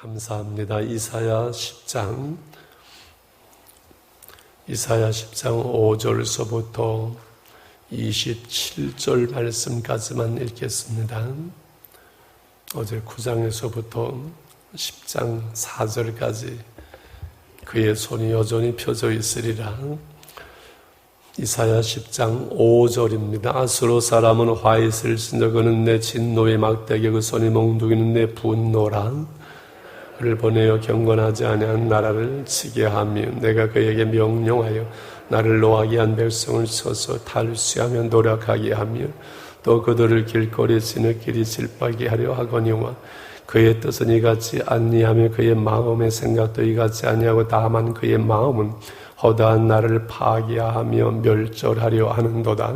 감사합니다. 이사야 10장 이사야 10장 5절서부터 27절 말씀까지만 읽겠습니다. 어제 9장에서부터 10장 4절까지 그의 손이 여전히 펴져 있으리라. 이사야 10장 5절입니다. 아스로 사람은 화이슬 신저 그는 내 진노의 막대기 그 손이 몽둥이는 내 분노라. 그를 보내어 경건하지 아니한 나라를 치게 하며 내가 그에게 명령하여 나를 노하게 한 백성을 쳐서 탈취하며 노력하게 하며 또 그들을 길거리 지느끼리 질빠게 하려 하거니와 그의 뜻은 이같이 아니하며 그의 마음의 생각도 이같이 아니하고 다만 그의 마음은 허다한 나를 파괴하며 멸절하려 하는도다.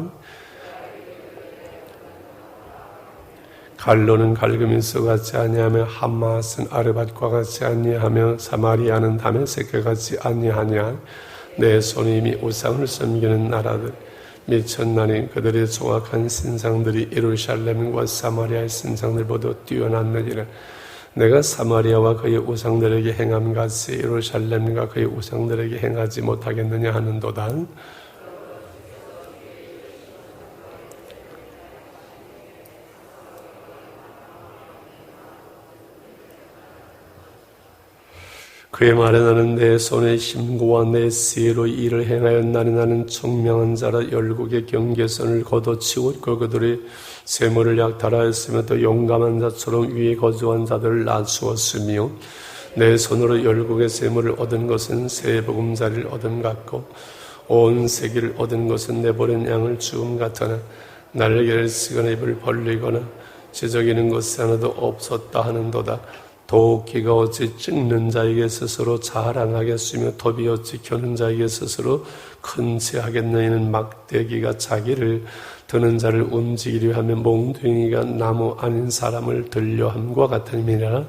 갈로는 갈그면서 같지 아니하며 한마스는 아르밧과 같이 아니하며 사마리아는 다메섹과 같이 아니하냐? 내 손이 이미 우상을 섬기는 나라들 미천나니 그들의 정확한 신상들이 예루살렘과 사마리아의 신상들보다 뛰어났느니라. 내가 사마리아와 그의 우상들에게 행함 같이 예루살렘과 그의 우상들에게 행하지 못하겠느냐 하는도다 그의 말에 나는 내 손의 힘과 내 세로 일을 행하였나니 나는 청명한 자라 열국의 경계선을 걷어치고 그들의 세물을 약탈하였으며 또 용감한 자처럼 위에 거주한 자들을 낮추었으며 내 손으로 열국의 세물을 얻은 것은 새 보금자리를 얻은 같고 온 세계를 얻은 것은 내버린 양을 죽음 같으나 날개를 쓰거나 입을 벌리거나 지적이는 것이 하나도 없었다 하는도다 도끼가 어찌 찍는 자에게 스스로 자랑하겠으며 톱이 어찌 켜는 자에게 스스로 큰체하겠느냐는 막대기가 자기를 드는 자를 움직이려 하면 몽둥이가 나무 아닌 사람을 들려 함과 같음이라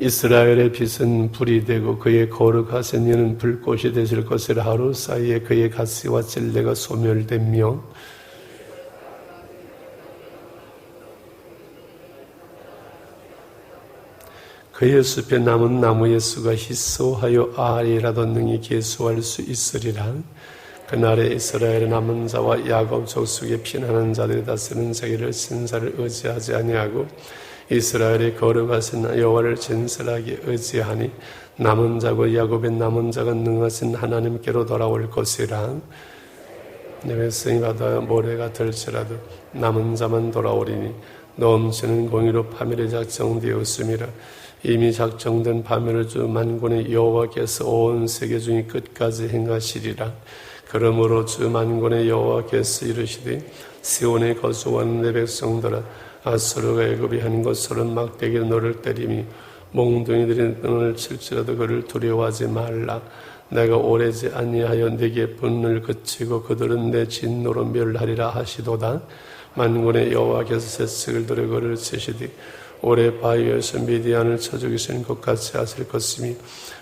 이스라엘의 빛은 불이 되고 그의 거룩하신 이는 불꽃이 되실 것을 하루 사이에 그의 가시와 찔레가 소멸되며 그의 숲에 남은 나무의 수가 희소하여 아리라도 능히 계수할 수 있으리라. 그날에 이스라엘의 남은 자와 야곱 족속에 피난하는 자들이 다스리는 자기를 신사를 의지하지 아니하고 이스라엘의 거룩하신 여호와를 진실하게 의지하니 남은 자고 야곱의 남은 자가 능하신 하나님께로 돌아올 것이라. 내 백성이 바다 모래가 될지라도 남은 자만 돌아오리니 넘치는 공의로 파멸이 작정되었음이라. 이미 작정된 파멸을 주 만군의 여호와께서 온 세계 중에 끝까지 행하시리라. 그러므로 주 만군의 여호와께서 이르시되 시온에 거주하는 내 백성들아 아수르가 애굽이 한 것처럼 막대기로 너를 때리니 몽둥이들이 너를 칠지라도 그를 두려워하지 말라. 내가 오래지 아니하여 네게 분을 그치고 그들은 내 진노로 멸하리라 하시도다. 만군의 여호와께서 새석을 들어 그를 치시되 올해 바위에서 미디안을 쳐 죽이신 것 같이 하실 것이며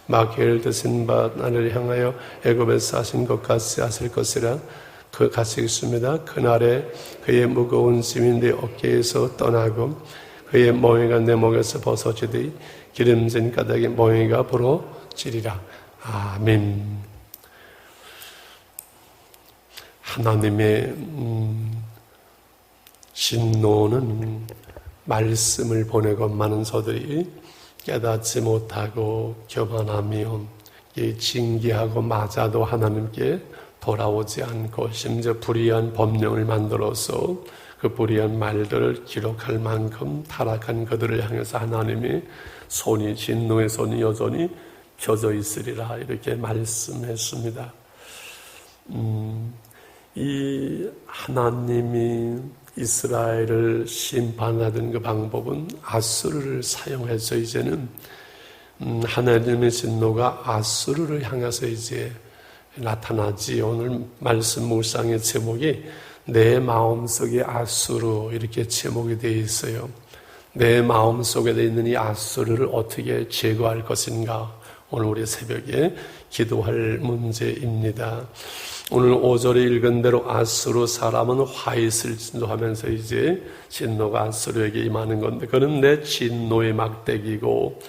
마귀를 드신 바 나를 향하여 애굽에서 하신 것 같이 하실 것이라 그 같이 있습니다. 그날에 그의 무거운 짐이 내 어깨에서 떠나고 그의 멍에가 내 목에서 벗어지되 기름진 가닥에 멍에가 부러지리라. 아멘. 하나님의 음, 진노는 말씀을 보내고 많은 서들이 깨닫지 못하고 교만하며 징계하고 맞아도 하나님께 돌아오지 않고 심지어 불의한 법령을 만들어서 그 불의한 말들을 기록할 만큼 타락한 그들을 향해서 하나님이 손이 진노의 손이 여전히 펴져 있으리라 이렇게 말씀했습니다. 음, 이 하나님이 이스라엘을 심판하던 그 방법은 아수르를 사용해서 이제는 음, 하나님의 진노가 아수르를 향해서 이제 나타나지. 오늘 말씀 묵상의 제목이 내 마음속에 아수르 이렇게 제목이 되어 있어요. 내 마음속에 있는 이 아수르를 어떻게 제거할 것인가? 오늘 우리 새벽에 기도할 문제입니다. 오늘 5절에 읽은 대로 아스로 사람은 화이슬 진노하면서 이제 진노가 아스로에게 임하는 건데 그는 내 진노의 막대기고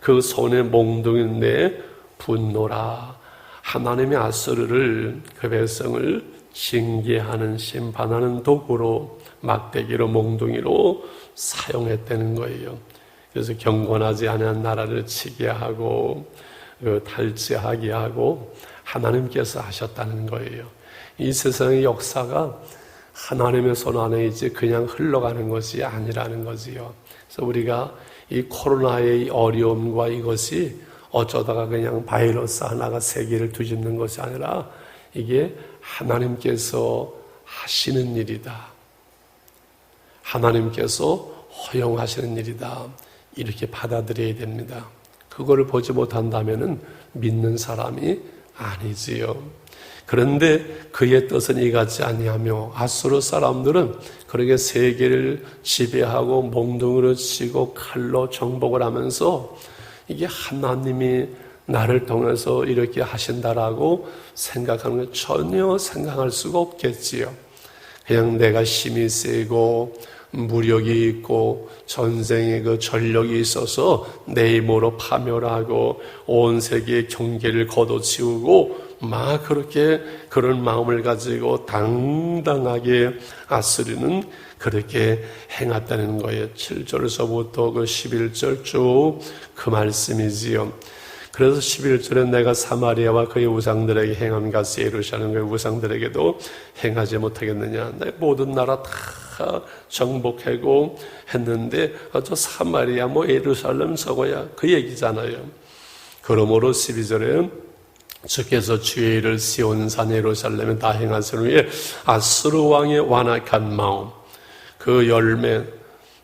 그 손에 몽둥이는 내 분노라 하나님의 아스르를 그 백성을 징계하는 심판하는 도구로 막대기로 몽둥이로 사용했다는 거예요. 그래서 경건하지 않은 나라를 치게 하고 그 탈취하게 하고 하나님께서 하셨다는 거예요. 이 세상의 역사가 하나님의 손 안에 이제 그냥 흘러가는 것이 아니라는 거지요. 그래서 우리가 이 코로나의 어려움과 이것이 어쩌다가 그냥 바이러스 하나가 세계를 뒤집는 것이 아니라 이게 하나님께서 하시는 일이다. 하나님께서 허용하시는 일이다. 이렇게 받아들여야 됩니다. 그거를 보지 못한다면 믿는 사람이 아니지요. 그런데 그의 뜻은 이같지 아니하며 아수르 사람들은 그렇게 세계를 지배하고 몽둥이로 치고 칼로 정복을 하면서 이게 하나님이 나를 통해서 이렇게 하신다라고 생각하는 건 전혀 생각할 수가 없겠지요. 그냥 내가 힘이 세고 무력이 있고 전쟁의 그 전력이 있어서 내 힘으로 파멸하고 온 세계의 경계를 걷어치우고 막 그렇게 그런 마음을 가지고 당당하게 아스리는 그렇게 행했다는 거예요. 7절에서부터 그 11절 쭉 그 말씀이지요. 그래서 11절에 내가 사마리아와 그의 우상들에게 행한 것이 예루살렘의 우상들에게도 행하지 못하겠느냐. 내 모든 나라 다 정복하고 했는데 저 사마리아 뭐 예루살렘 서고야 그 얘기잖아요. 그러므로 12절에 주께서 주의 일을 시온산 예루살렘에 다 행하신 후에 아스루 왕의 완악한 마음 그 열매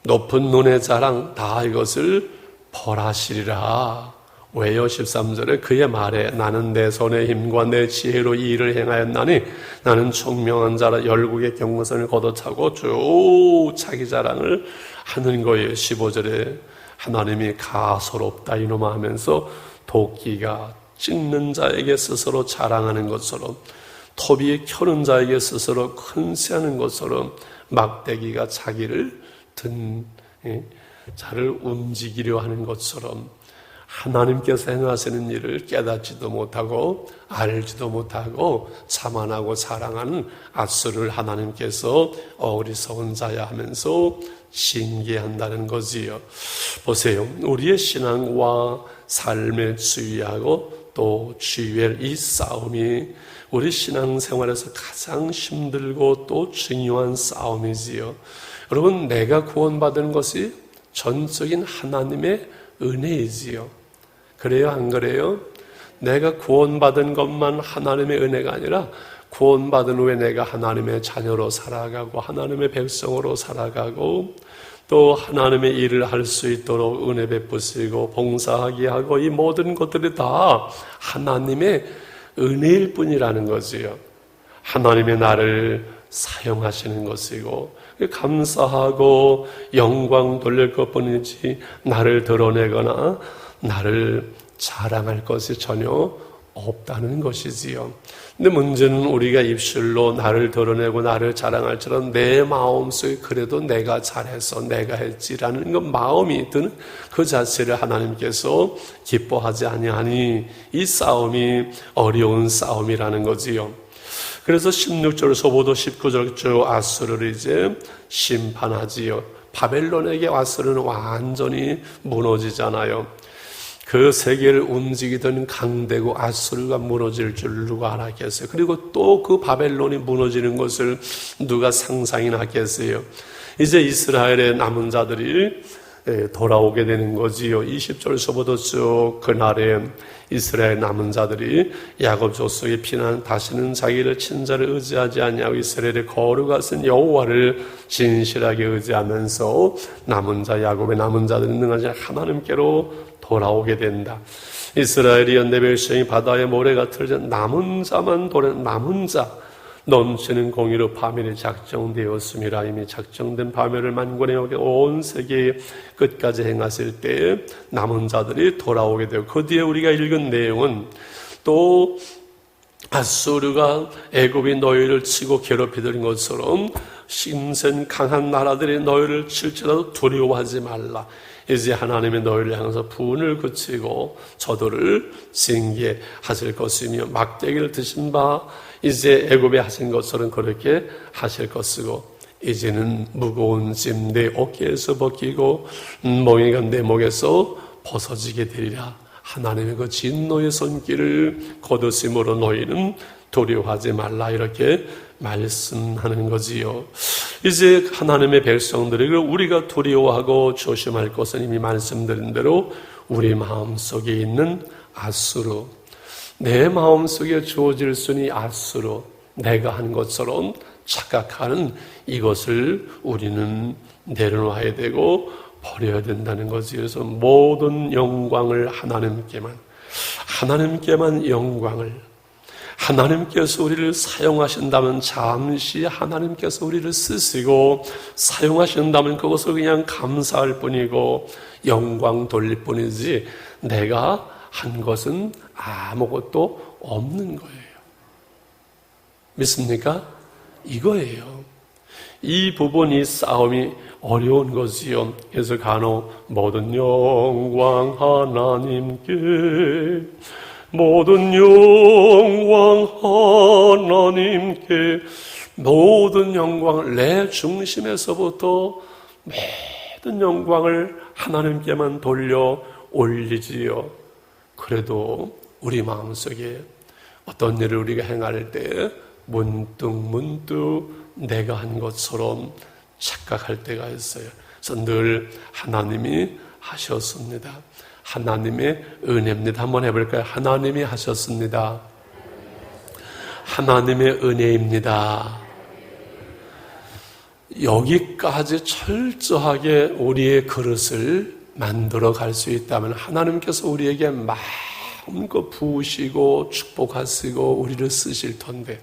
높은 눈의 자랑 다 이것을 벌하시리라. 왜요? 13절에 그의 말에 나는 내 손의 힘과 내 지혜로 이 일을 행하였나니 나는 총명한 자라 열국의 경무선을 걷어차고 쭉 자기 자랑을 하는 거예요. 15절에 하나님이 가소롭다 이놈아 하면서 도끼가 찍는 자에게 스스로 자랑하는 것처럼 토비에 켜는 자에게 스스로 큰세하는 것처럼 막대기가 자기를 든 예, 자를 움직이려 하는 것처럼 하나님께서 행하시는 일을 깨닫지도 못하고 알지도 못하고 자만하고 사랑하는 아수를 하나님께서 어리석은 자야 하면서 징계한다는 거지요. 보세요. 우리의 신앙과 삶의 주의하고 또 주의할 이 싸움이 우리 신앙생활에서 가장 힘들고 또 중요한 싸움이지요. 여러분, 내가 구원받은 것이 전적인 하나님의 은혜이지요. 그래요, 안 그래요? 내가 구원받은 것만 하나님의 은혜가 아니라 구원받은 후에 내가 하나님의 자녀로 살아가고 하나님의 백성으로 살아가고 또 하나님의 일을 할 수 있도록 은혜 베푸시고 봉사하게 하고 이 모든 것들이 다 하나님의 은혜일 뿐이라는 거지요. 하나님의 나를 사용하시는 것이고 감사하고 영광 돌릴 것뿐이지 나를 드러내거나 나를 자랑할 것이 전혀 없다는 것이지요. 근데 문제는 우리가 입술로 나를 드러내고 나를 자랑할처럼 내 마음속에 그래도 내가 잘해서 내가 했지라는 그 마음이 드는 그 자체를 하나님께서 기뻐하지 아니하니 이 싸움이 어려운 싸움이라는 거지요. 그래서 16절에서부터 19절 쭉 아수르를 이제 심판하지요. 바벨론에게 아수르는 완전히 무너지잖아요. 그 세계를 움직이던 강대국 아수르가 무너질 줄 누가 알았겠어요. 그리고 또 그 바벨론이 무너지는 것을 누가 상상이나 하겠어요. 이제 이스라엘의 남은 자들이 돌아오게 되는 거지요. 20절에서부터 쭉 그날에 이스라엘 남은 자들이 야곱 족속에 피난 다시는 자기를 친자를 의지하지 아니하고 이스라엘의 거룩하신 여호와를 진실하게 의지하면서 남은 자 야곱의 남은 자들은 능하지 하나님께로 돌아오게 된다. 이스라엘이 연대 백성이 바다의 모래가 틀져 남은 자만 돌아 남은 자 넘치는 공의로 파멸이 작정되었음이라 이미 작정된 파멸을 만권해 온 세계 끝까지 행하실 때 남은 자들이 돌아오게 되고 그 뒤에 우리가 읽은 내용은 또 아수르가 애굽이 너희를 치고 괴롭히던 것처럼 신선 강한 나라들이 너희를 칠지라도 두려워하지 말라. 이제 하나님이 너희를 향해서 분을 그치고 저도를 징계하실 것이며 막대기를 드신 바 이제 애굽에 하신 것처럼 그렇게 하실 것이고 이제는 무거운 짐 내 어깨에서 벗기고 멍에가 내 목에서 벗어지게 되리라. 하나님의 그 진노의 손길을 거두심으로 너희는 두려워하지 말라 이렇게 말씀하는 거지요. 이제 하나님의 백성들에게 우리가 두려워하고 조심할 것은 이미 말씀드린 대로 우리 마음 속에 있는 아수르, 내 마음 속에 주어질 수니 아수르, 내가 한 것처럼 착각하는 이것을 우리는 내려놔야 되고 버려야 된다는 거지. 그래서 모든 영광을 하나님께만, 하나님께만 영광을, 하나님께서 우리를 사용하신다면 잠시 하나님께서 우리를 쓰시고 사용하신다면 그것을 그냥 감사할 뿐이고 영광 돌릴 뿐이지 내가 한 것은 아무것도 없는 거예요. 믿습니까? 이거예요. 이 부분, 이 싸움이 어려운 것이요. 그래서 간혹 모든 영광 하나님께, 모든 영광 하나님께, 모든 영광을 내 중심에서부터 모든 영광을 하나님께만 돌려 올리지요. 그래도 우리 마음속에 어떤 일을 우리가 행할 때 문득 문득 내가 한 것처럼 착각할 때가 있어요. 그래서 늘 하나님이 하셨습니다. 하나님의 은혜입니다. 한번 해볼까요? 하나님이 하셨습니다. 하나님의 은혜입니다. 여기까지 철저하게 우리의 그릇을 만들어 갈 수 있다면 하나님께서 우리에게 마음껏 부으시고 축복하시고 우리를 쓰실 텐데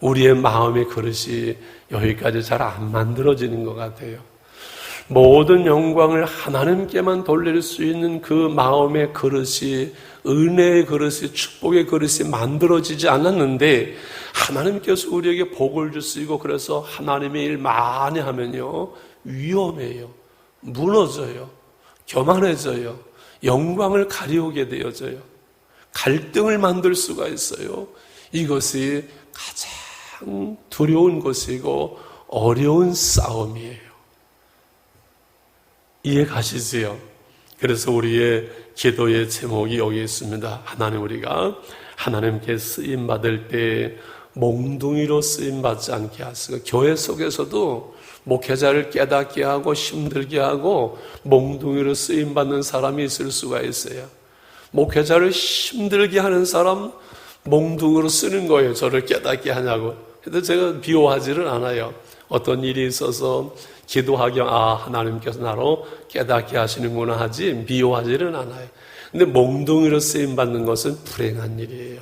우리의 마음의 그릇이 여기까지 잘 안 만들어지는 것 같아요. 모든 영광을 하나님께만 돌릴 수 있는 그 마음의 그릇이 은혜의 그릇이 축복의 그릇이 만들어지지 않았는데 하나님께서 우리에게 복을 주시고 그래서 하나님의 일 많이 하면요 위험해요. 무너져요. 교만해져요. 영광을 가리우게 되어져요. 갈등을 만들 수가 있어요. 이것이 가장 참 두려운 것이고 어려운 싸움이에요. 이해 가시지요? 그래서 우리의 기도의 제목이 여기 있습니다. 하나님 우리가 하나님께 쓰임 받을 때 몽둥이로 쓰임 받지 않게 하시고 교회 속에서도 목회자를 깨닫게 하고 힘들게 하고 몽둥이로 쓰임 받는 사람이 있을 수가 있어요. 목회자를 힘들게 하는 사람 몽둥으로 쓰는 거예요. 저를 깨닫게 하냐고. 근데 제가 비호하지를 않아요. 어떤 일이 있어서 기도하기, 아, 하나님께서 나로 깨닫게 하시는구나 하지, 비호하지는 않아요. 근데 몽둥이로 쓰임 받는 것은 불행한 일이에요.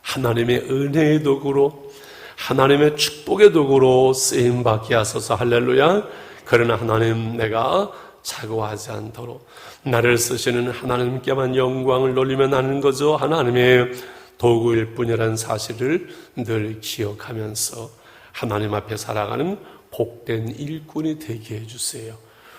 하나님의 은혜의 도구로, 하나님의 축복의 도구로 쓰임 받게 하소서, 할렐루야. 그러나 하나님, 내가 자고하지 않도록 나를 쓰시는 하나님께만 영광을 돌리며 나는 거죠. 하나님의 도구일 뿐이라는 사실을 늘 기억하면서 하나님 앞에 살아가는 복된 일꾼이 되게 해주세요.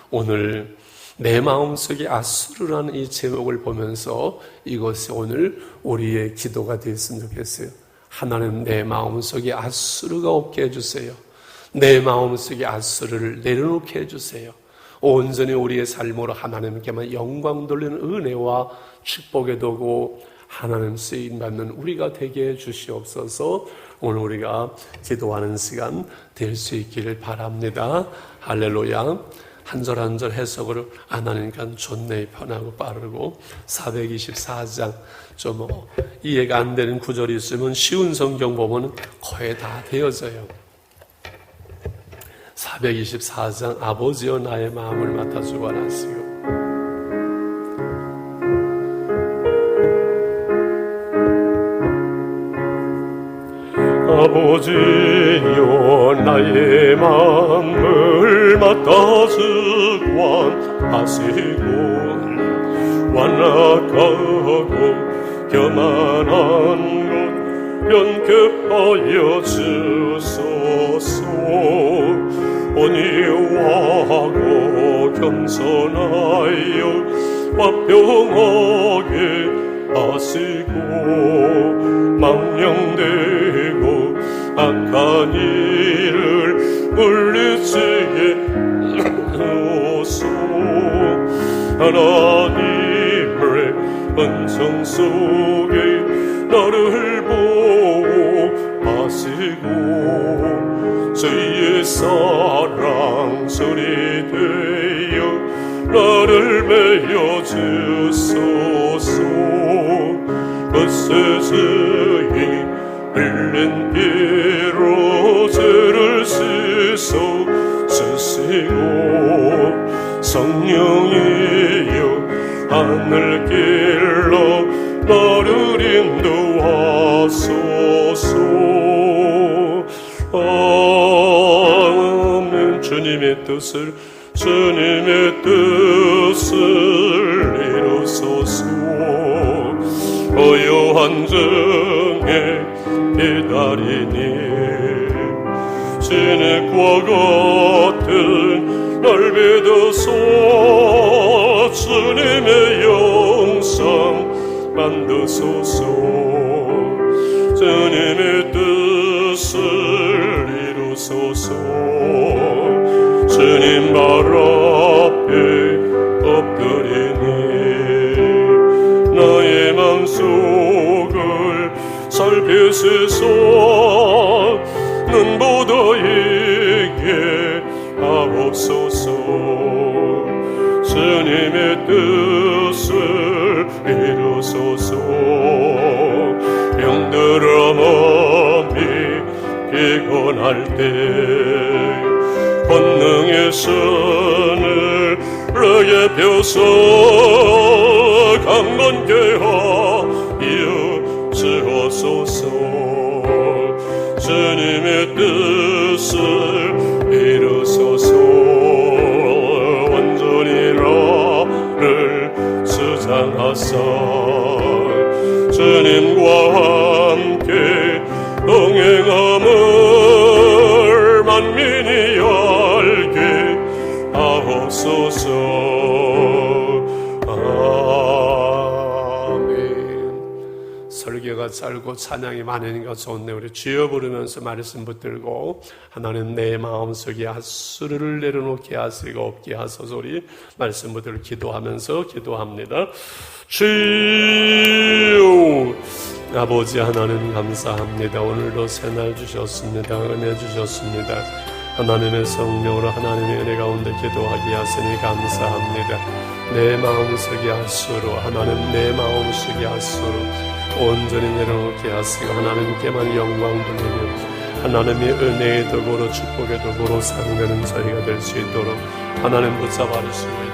오늘 내 마음속에 아수르라는 이 제목을 보면서 이것이 오늘 우리의 기도가 되었으면 좋겠어요. 하나님 내 마음속에 아수르가 없게 해주세요. 내 마음속에 아수르를 내려놓게 해주세요. 온전히 우리의 삶으로 하나님께만 영광 돌리는 은혜와 축복의 도구 하나님 쓰임 받는 우리가 되게 해 주시옵소서. 오늘 우리가 기도하는 시간 될 수 있기를 바랍니다. 할렐루야. 한 절 한 절 해석을 안 하니까 좋네 편하고 빠르고 424장 좀뭐 이해가 안 되는 구절이 있으면 쉬운 성경 보면 거의 다 되어져요. 424장 아버지여 나의 마음을 맡아 주관하시고 아버지여 나의 마음을 맡아 주관 하시고 완악하고 교만한 연결하여 주소서. 온유하고 겸손하여 화평하게 하시고 망령되고 악한 일을 물리치게 하소서. 하나님의 은총 속에 나를 보호하시고 주의 사랑 손이 되어 나를 메어 주소서. 그 흘린 피로 죄를 씻어 주시고 성령이여 하늘 길로 나를 인도하소서. 아멘. 주님의 뜻을 주님의 뜻을 이루소서. 고요한 중에 기다리니 진흙과 같은 날 믿어서 주님의 영상 만드소서. 주님의 뜻을 이루소서. 주님 발앞 살피소서. 눈보다 이게 하옵소서. 주님의 뜻을 이루소서. 병들어 몸이 피곤할 때 본능의 손을 너의 펴서 강건케 하 주님과 함께 동행함을 만민이 알게 하옵소서 설교가 짧고 찬양이 많으니까 좋네. 우리 주여 부르면서 말씀 붙들고 하나님 내 마음속에 핫수를 내려놓게 하시고 없게 하소서 우리 말씀 붙들 기도하면서 기도합니다. 주여 아버지 하나님 감사합니다. 오늘도 새날 주셨습니다. 은혜 주셨습니다. 하나님의 성령으로 하나님의 은혜 가운데 기도하게 하시니 감사합니다. 내 마음속에 하수로 하나님 내 마음속에 하수로 온전히 내려놓게 하시고 하나님께만 영광 돌리며 하나님의 은혜의 덕으로 축복의 덕으로 상되는 저희가 될 수 있도록 하나님 붙잡아 주시고